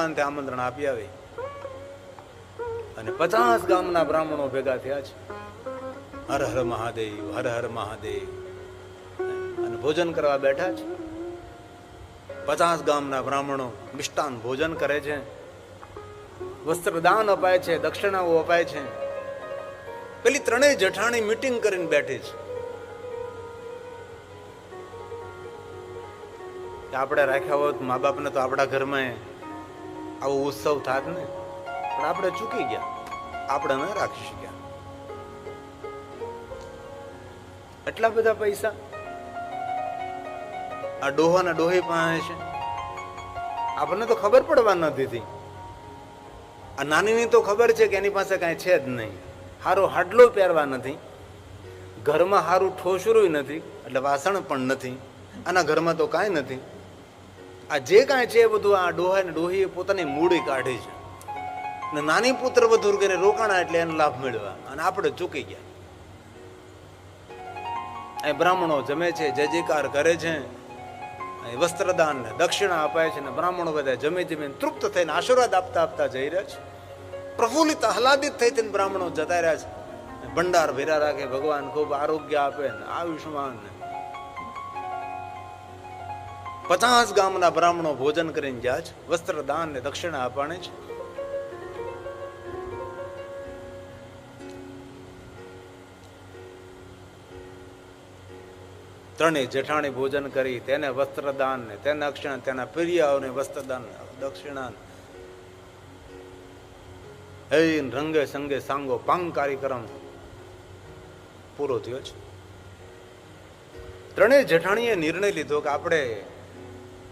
સન્માનથી આમંત્રણ આપી આવે. અને પચાસ ગામના બ્રાહ્મણો ભેગા થયા છે. હર હર મહાદેવ, હર હર મહાદેવ. અને ભોજન કરવા બેઠા છે. પચાસ ગામના બ્રાહ્મણો મિષ્ટાન ભોજન કરે છે. વસ્ત્રદાન અપાય છે, દક્ષિણાઓ અપાય છે. પેલી ત્રણેય જઠાણી મીટિંગ કરીને બેઠી છે. આપણે રાખ્યા હોત, મા બાપને તો આપણા ઘરમાં આવો ઉત્સવ થાત ને. પણ આપણે ચૂકી ગયા. આપણે ન રાખી શક્યા. એટલા બધા પૈસા? આ ડોહાના ડોહી પાસે છે. આપણને તો ખબર પડવા નથી દીધી આ નાનીની તો ખબર છે કે એની પાસે કાંઈ છે જ નહીં. હારો હાડલો પહેરવા નથી. ઘરમાં હારું ઠોસરું નથી. એટલે વાસણ પણ નથી. આના ઘરમાં તો કાંઈ નથી. આ જે કાંઈ છે એ બધું આ ડોહા ને ડોહીએ પોતાની મૂડી કાઢી છે. ને નાની પુત્ર વધુ કરીને રોકાણા એટલે એનો લાભ મેળવ્યા. અને આપણે ચૂકી ગયા. અહીં બ્રાહ્મણો જમે છે, જય જયકાર કરે છે. અહીં વસ્ત્રદાન ને દક્ષિણા અપાય છે ને બ્રાહ્મણો બધા જમે જમીને તૃપ્ત થઈને આશીર્વાદ આપતા આપતા જઈ રહ્યા છે. પ્રફુલ્લિત, આહલાદિત થઈ થઈને બ્રાહ્મણો જતા રહ્યા છે. ભંડાર ભેરા રાખે, ભગવાન ખૂબ આરોગ્ય આપે ને આયુષ્માન પચાસ ગામના બ્રાહ્મણો ભોજન કરીને જ્યાં છે. વસ્ત્રદાન ને દક્ષિણા અપાણે છે. ત્રણેય જેઠાણી ભોજન કરી, તેને વસ્ત્રદાન ને, તેને અક્ષણ, તેના પ્રિયાઓને વસ્ત્રદાન દક્ષિણા હૈન, રંગે સંગે સાંગો, પાંગ કાર્યક્રમ પૂરો થયો છે. ત્રણેય જેઠાણીએ નિર્ણય લીધો કે આપણે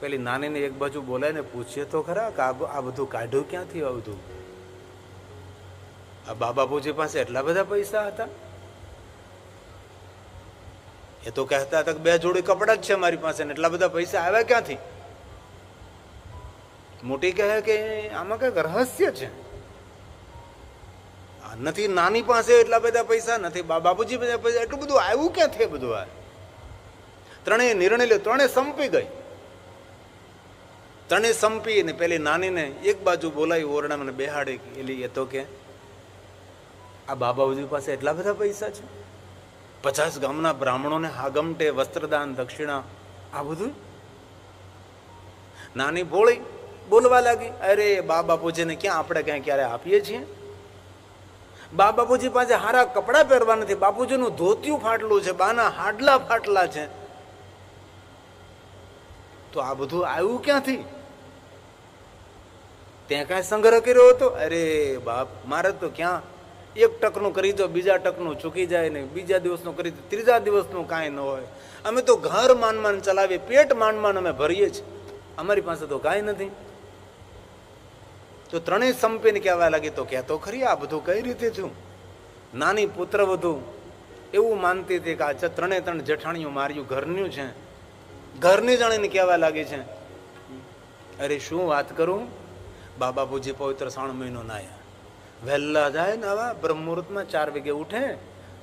પેલી નાનીને એક બાજુ બોલાવીને પૂછીએ તો ખરા કે આ બધું કાઢ્યું ક્યાંથી આ બધું? આ બાબા પૂજી પાસે એટલા બધા પૈસા હતા? એ તો કહેતા હતા કે બે જોડી કપડાં જ છે મારી પાસે ને એટલા બધા પૈસા આવ્યા ક્યાંથી? મોટી કહે કે આમાં કંઈક રહસ્ય છે. નથી નાની પાસે એટલા બધા પૈસા, નથી બાપુજી પૈસા એટલું બધું આવ્યું ક્યાંથી બધું આ? ત્રણેય નિર્ણય લ્યો ત્રણેય સંપી ગઈ. ત્રણેય સંપી અને પેલી નાનીને એક બાજુ બોલાવી ઓરડા મને બેહાડી એલી, એ તો કે, આ બાબાજી પાસે એટલા બધા પૈસા છે? પચાસ ગામના બ્રાહ્મણોને હાગમટે વસ્ત્રદાન, દક્ષિણા, આ બધું? નાની ભોળી બોલવા લાગી, અરે બા બાપુજીને ક્યાં આપણે ક્યાં ક્યારે આપીએ છીએ? બા બાપુજી પાસે હારા કપડાં પહેરવા નથી. બાપુજીનું ધોતિયું ફાટલું છે, બાના હાડલા ફાટલા છે. તો આ બધું આવ્યું ક્યાંથી? ત્યાં કાંઈ સંગ્રહ કર્યો હતો? અરે બાપ, મારે તો ક્યાં? એક ટકનું કરી દો, બીજા ટકનું ચૂકી જાય ને બીજા દિવસનું કરી દો, ત્રીજા દિવસનું કાંઈ ન હોય. અમે તો ઘર માન માન ચલાવીએ, પેટ માન અમે ભરીએ છીએ. અમારી પાસે તો કાંઈ નથી. તો ત્રણેય સંપીને કહેવા લાગી, તો કહેતો ખરી, આ બધું કઈ રીતે થયું? નાની પુત્ર વધુ, એવું માનતી હતી કે આ ત્રણે ત્રણ જેઠાણીઓ માર્યું ઘરનું છે. ઘરની જાણીને કહેવા લાગી છે. અરે શું વાત કરું? બાબા પૂજી પવિત્ર શ્રાવણ મહિનો નાયા. વહેલા જાય નાવા, બ્રહ્મુહૂર્તમાં ચાર વાગે ઉઠે,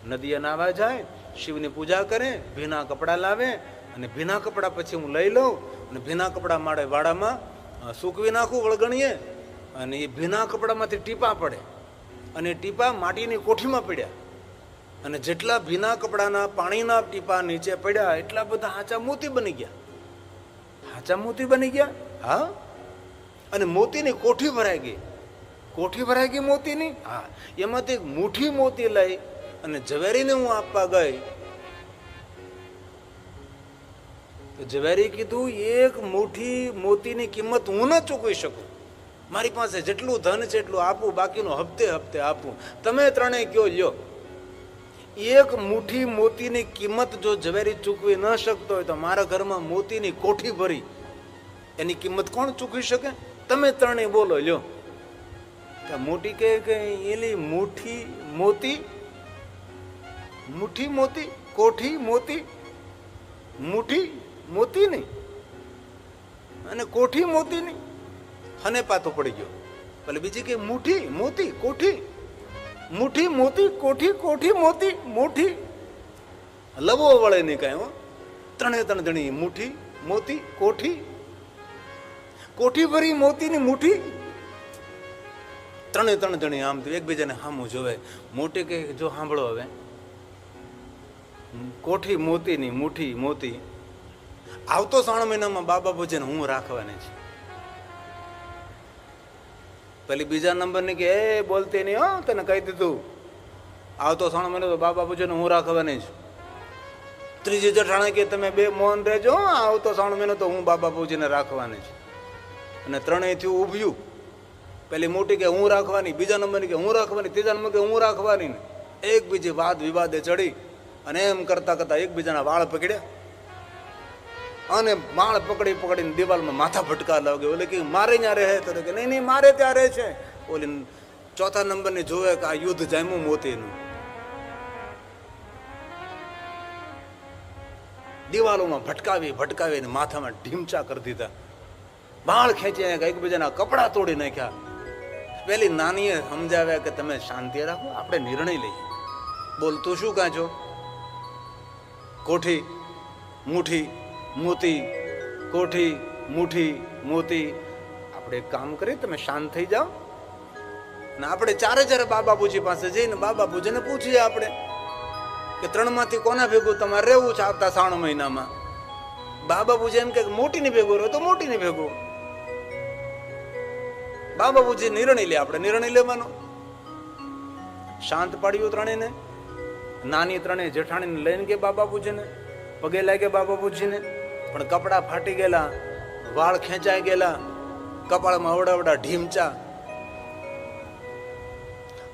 નદીએ નાવા જાય, શિવની પૂજા કરે, ભીના કપડાં લાવે અને ભીના કપડાં પછી હું લઈ લઉં અને ભીના કપડાં માળે વાડામાં સૂકવી નાખું વળગણીએ અને એ ભીના કપડામાંથી ટીપા પડે અને ટીપા માટીની કોઠીમાં પડ્યા. અને જેટલા ભીના કપડાના પાણીના ટીપા નીચે પડ્યા, એટલા બધા હાચા મોતી બની ગયા. હાચા મોતી બની ગયા? હા? અને મોતીની કોઠી ભરાઈ ગઈ. કોઠી ભરાઈ ગઈ મોતીની? હા. એમાંથી એક મુઠ્ઠી મોતી લઈ અને ઝવેરીને હું આપવા ગઈ. તો ઝવેરી કીધું, એક મુઠ્ઠી મોતીની કિંમત હું ન ચૂકવી શકું. મારી પાસે જેટલું ધન છે એટલું આપું, બાકીનું હપ્તે હપ્તે આપું. તમે ત્રણેય કયો, લ્યો. એક મુઠ્ઠી મોતીની કિંમત જો ઝવેરી ચૂકવી ન શકતો હોય તો મારા ઘરમાં મોતીની કોઠી ભરી. એની કિંમત કોણ ચૂકવી શકે? તમે ત્રણેય બોલો, લ્યો. મોટી કહે કે એલી મુઠ્ઠી મોતી? મુઠ્ઠી મોતી, કોઠી મોતી? મુઠ્ઠી મોતી નહીં. અને કોઠી મોતી નહીં. હને પાતો પડી ગયો. એટલે બીજી કે મુઠી મોતી, કોઠી? મુઠ્ઠી મોતી, કોઠી કોઠી મોતી મુઠ્ઠી લવો વળે નહીં કાંઈ, હો. ત્રણે ત્રણ જણી મુઠ્ઠી મોતી, કોઠી કોઠી ભરી મોતીની મુઠ્ઠી? ત્રણે ત્રણ જણી આમ એકબીજાને સામું જોવે. મોટી કે જો સાંભળો હવે. કોઠી મોતીની મુઠ્ઠી, મોતી. આવતો શ્રાવણ મહિનામાં બાબા ભોજન હું રાખવાની છે. પેલી બીજા નંબરની કે, એ, બોલતી નહીં, હો, તને કહી દીધું. આવતો શ્રાવણ મહિનો તો બાબા પૂજન હું રાખવાની છું. ત્રીજી જઠાણે કે, તમે બે મૌન રહેજો આવતો શ્રાવણ મહિનો તો હું બાબા પૂજીને રાખવાની છે. અને ત્રણેયથી ઊભ્યું. પેલી મોટી કે હું રાખવાની, બીજા નંબરની કે હું રાખવાની, ત્રીજા નંબર કે હું રાખવાની ને એકબીજી વાદ વિવાદે ચડી અને એમ કરતાં કરતાં એકબીજાના વાળ પકડ્યા. અને માળ પકડી પકડીને દિવાલમાં માથા ભટકા લાગ્યો. ઓલે કે મારે ત્યાં રહે? તો કે નહીં નહીં, મારે ત્યાં રહે છે. ઓલી ચોથા નંબરની જોવે કે આ યુદ્ધ જામ્યું મોતીનું. દિવાલોમાં ભટકાવી, ભટકાવીને માથામાં ઢીમચા કરી દીધા. બાળ નાખ્યા એકબીજાના કપડાં તોડી નાખ્યા. પેલી નાનીએ સમજાવ્યા કે તમે શાંતિ રાખો, આપણે નિર્ણય લઈએ. બોલ, તું શું કાચો? કોઠી, મુઠી, મોતી, કોઠી, મુઠી, મોતી. આપણે કામ કરીએ, તમે શાંત થઈ જાઓ. ને આપણે ચારે ચારે બાબા પૂજી પાસે જઈને બાબા પૂજીને પૂછીએ આપણે કે ત્રણમાંથી કોના ભેગું તમારે રહેવું છે આવતા શ્રાવણ મહિનામાં? બાબા પૂજે એમ કે મોટીની ભેગું રહો તો મોટીની ભેગું. બાબા બાબુજી નિર્ણય લે આપણે, નિર્ણય લેવાનો. શાંત પાડ્યું ત્રણેયને. નાની ત્રણેય જેઠાણીને લઈને કે બાબા પૂજીને પગે લાગે બાબા પૂજીને પણ કપડાં ફાટી ગયેલા, વાળ ખેંચાઈ ગયેલા, કપાળમાં અવડાવડા ઢીમચા.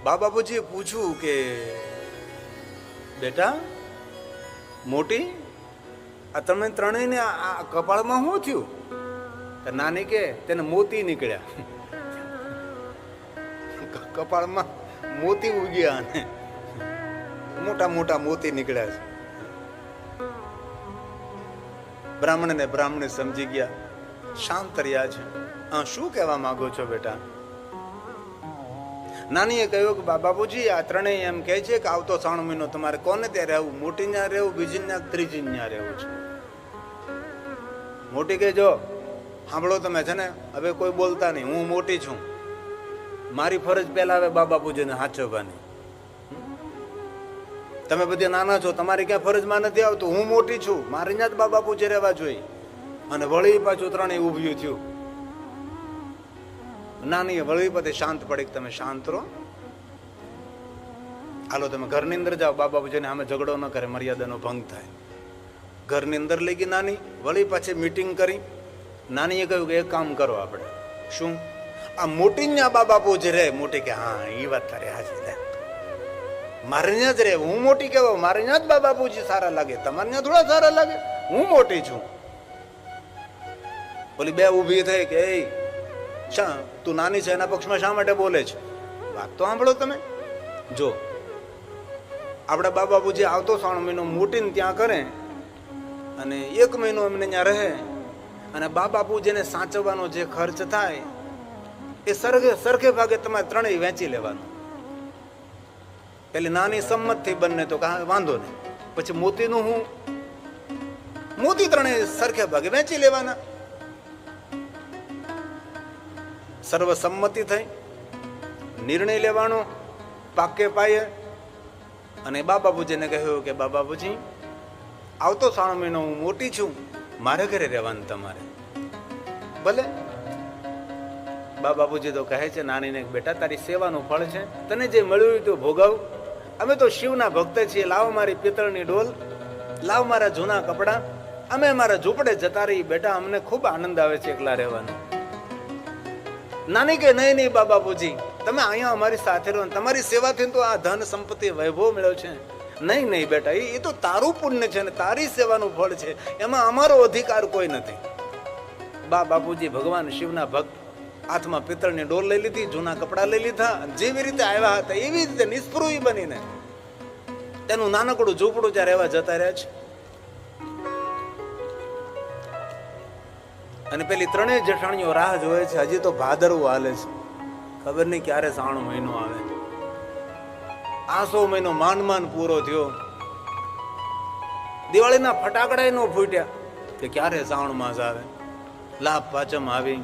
બાબા પૂજીએ પૂછ્યું કે, બેટા, મોટી, આ તમે ત્રણેયને આ કપાળમાં શું થયું? નાની કે, તેને મોતી નીકળ્યા. કપાળમાં મોતી ઉગ્યા અને મોટા મોટા મોતી નીકળ્યા છે. બ્રાહ્મણ ને બ્રાહ્મણ સમજી ગયા, શાંત રહ્યા છે. હા શું કહેવા માંગો છો બેટા? નાનીએ કહ્યું કે બા- બાપુજી, આ ત્રણેય એમ કહે છે કે આવતો શ્રાવણ મહિનો તમારે કોને ત્યાં રહેવું? મોટી ત્યાં રહેવું બીજી ત્યાં ત્રીજી ત્યાં રહેવું છે? મોટી કહેજો. સાંભળો તમે છે ને, હવે કોઈ બોલતા નહીં. હું મોટી છું. મારી ફરજ પહેલા હવે બાબા પૂજીને સાચવવાની. તમે બધે નાના છો, તમારી ક્યાં ફરજમાં નથી આવતું. હું મોટી છું, મારે ત્યાં જ બાબા પૂજે રહેવા જોઈએ. અને વળી પાછું ત્રણેય ઊભ્યું થયું. નાની વળી પછી શાંત પડી તમે શાંત રહો. હાલો, તમે ઘરની અંદર જાઓ. બાબા પૂજને આમે ઝઘડો ન કરે, મર્યાદાનો ભંગ થાય. ઘરની અંદર લઈ ગઈ નાની, વળી પાછી મીટિંગ કરી. નાનીએ કહ્યું કે એક કામ કરો આપણે. શું? આ મોટી ત્યાં બા બાપુ જ રે મોટી કે, હા એ વાત તારે હાજી મારે ત્યાં જ રે હું મોટી કહેવા મારે ત્યાં જ બા બાપુજી સારા લાગે. તમારે ત્યાં થોડા સારા લાગે. હું મોટી છું. ઓલી બે ઊભી થઈ કે, એ, શા, તું નાની છે, એના પક્ષમાં શા માટે બોલે છે? વાત તો સાંભળો તમે. જો, આપણા બા બાપુજી આવતો શ્રાવણ મહિનો મોટીને ત્યાં કરે અને એક મહિનો એમને ત્યાં રહે અને બા બાપુજીને સાચવવાનો જે ખર્ચ થાય એ સરખે સરખે ભાગે તમારે ત્રણેય વેચી લેવાનું. પેલી નાની સંમત થઈ બંને તો કાંઈ વાંધો નહીં. પછી મોતીનું હું? મોતી ત્રણેય સરખે ભાગે વેચી લેવાના. સર્વસંમતિ થઈ. નિર્ણય લેવાનો. પાકે પાયે. અને બાબા પૂજીને કહ્યું કે બાબા પૂજી આવતો શ્રાવણ મહિનો હું મોટી છું. મારે ઘરે રહેવાનું તમારે. ભલે. બાબા બાપુજી તો કહે છે, નાનીને બેટા, તારી સેવાનું ફળ છે. તને જે મળ્યું તો ભોગવ. અમે તો શિવના ભક્ત છીએ. લાવ મારી પિત્તળની ડોલ, લાવ મારા જૂના કપડાં. અમે મારા ઝૂંપડે જતા રહી બેટા, અમને ખૂબ આનંદ આવે છે એકલા રહેવાનો. નાની કે નહીં નહીં, બા બાપુજી, તમે અહીંયા અમારી સાથે રહો તમારી સેવાથી તો આ ધન સંપત્તિ વૈભવ મળ્યો છે. નહીં નહીં, બેટા, એ તો તારું પુણ્ય છે ને તારી સેવાનું ફળ છે. એમાં અમારો અધિકાર કોઈ નથી. બા બાપુજી, ભગવાન શિવના ભક્ત હાથમાં પિત્તળની ડોલ લઈ લીધી, જૂના કપડાં લઈ લીધા જેવી રીતે આવ્યા હતા, એવી રીતે નિષ્ફળ બનીને તેનું નાનકડું ઝૂંપડું ત્યાં રહેવા જતા રહ્યા છે. અને પેલી ત્રણેય જેઠાણીઓ રાહ જોવે છે, હજી તો ભાદરવું હાલે છે. ખબર નહીં ક્યારે શ્રાવણ મહિનો આવે. આસો મહિનો માન માન પૂરો થયો. દિવાળીના ફટાકડા નો ફૂટ્યા કે ક્યારે શ્રાવણ માસ આવે. લાભ પાચમ આવી.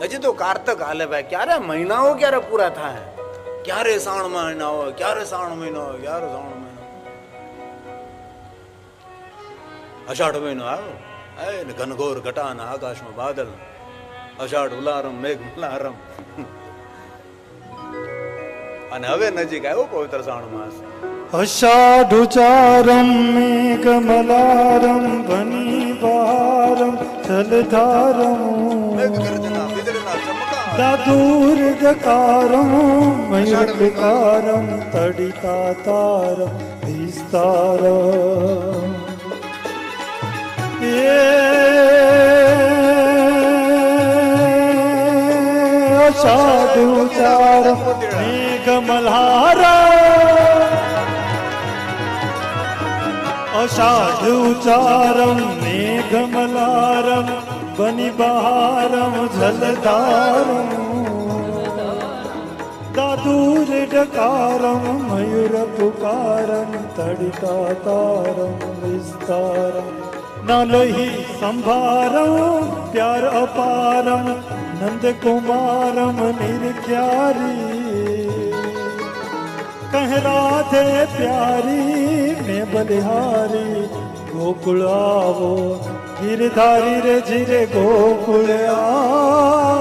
હજી તો કારતક હાલે ભાઈ. ક્યારે? મહિનાઓ ક્યારે પૂરા થાય? ક્યારે શ્રાવણ મહિના હોય ક્યારે શ્રાવણ મહિનો હોય ક્યારે શ્રાવણ મહિનો અષાઢ મહિનો આવ્યો ને ઘનઘોર ઘટાના આકાશમાં બાદલ. અષાઢ ઉલારમ મેઘ ઉલારમ. અને હવે નજીક આવ્યો પવિત્ર શ્રાવણ માસ. અષાઢુચારમ મેઘમલારમ બહારમ જલધારમ. મેઘ ગર્જના. ચમકા દાદુર્દકારમ મયુરકારમ તડિતાતારમ વિસ્તારમ અષાઢુચારમ મેઘમલ્હારમ અષાઢ ઉચારમ બનિબહારમ જલધારમ. દાદુર ડકારમ, મયુર પુકારમ, તડિતાતારમ, વિસ્તારમ. નલહી સંભારમ, પ્યાર અપારમ નંદ કુમારમ નિર્ખ્યારી. કહ રાધે પ્યારી, મેં બલિહારી, ગોકુળ આવો ગિરધારી રે જીરે ગોકુળ આવો